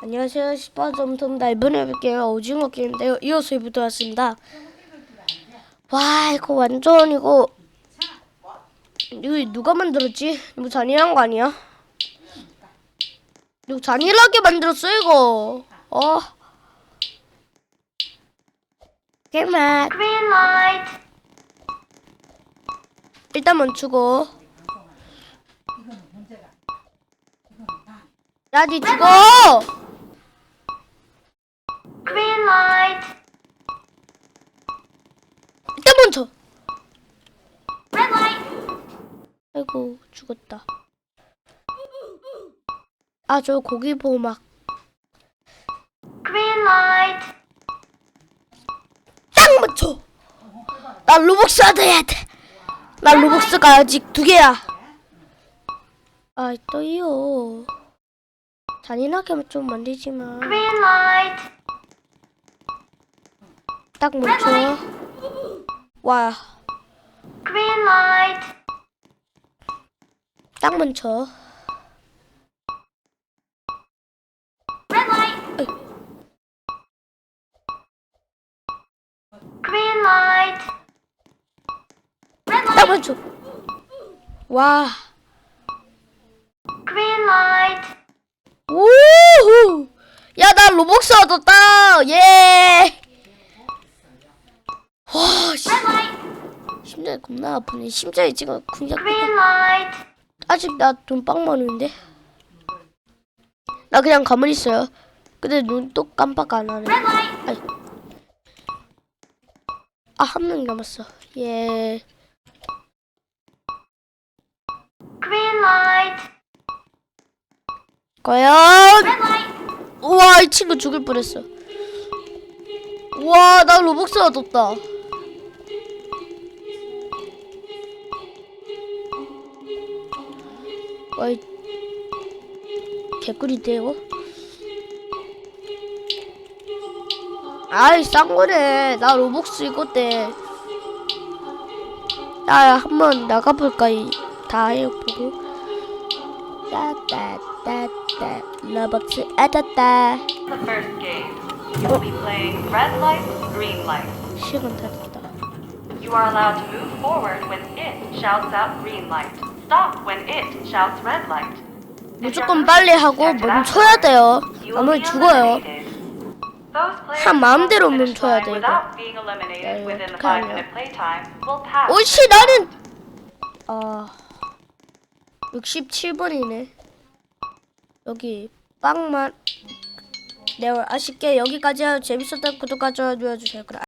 안녕하세요. 시바점tom다 이번에 해볼게요. 오징어 게임인데요. 이어서 해부터 왔습니다. 와 이거 완전 이거 이거 누가 만들었지? 너무 잔인한 거 아니야? 이거 잔인하게 만들었어 이거. 어. light. 일단 멈추고. 야니 죽어! 멈춰. 아이고 죽었다. 아 저 고기 보막 Green light. 딱 맞춰. 나 로벅스 얻어야 돼. 나 로벅스가 아직 두 개야. 아 또이요. 잔인하게 좀 만들지만 Green light. 딱 멈춰. 와, Green light. 딱 멈춰. Red light. 어이. Green light. Red 딱 light. 멈춰. 와, Green light. 우후. 야, 나 로벅스 얻었다. 예. 와, 씨. 심장이 겁나 아프네. 심장이 지금 그냥. 아직 나돈빵 많은데. 나 그냥 가만히 있어요. 근데 눈 또 깜빡 안 하네. 아이. 아, 한 명 남았어. 예. Green light. 과연. 우와, 이 친구 죽을 뻔했어. 우와, 나 로벅스 얻었다. 와, 이 개꿀인데 이거? 아이 싼 거네. 나 로벅스 이거 때. 야, 한번 나가볼까 이 다 해보고. 따따따따 green light. 시간 다 됐다. You are allowed to move forward when it shouts out green light. Stop when it shouts red light. 무조건 빨리 하고 멈춰야 돼요. 아무리 죽어요. 한 마음대로 멈춰야 line 돼, 이거. without being 야, eliminated 이거 within the 어떡하냐. 5 minute playtime will pass. 오씨 나는 아 67번이네. 여기 빵만 네 아쉽게 여기까지 재밌었다면 구독과 좋아요 눌러주세요. 그럼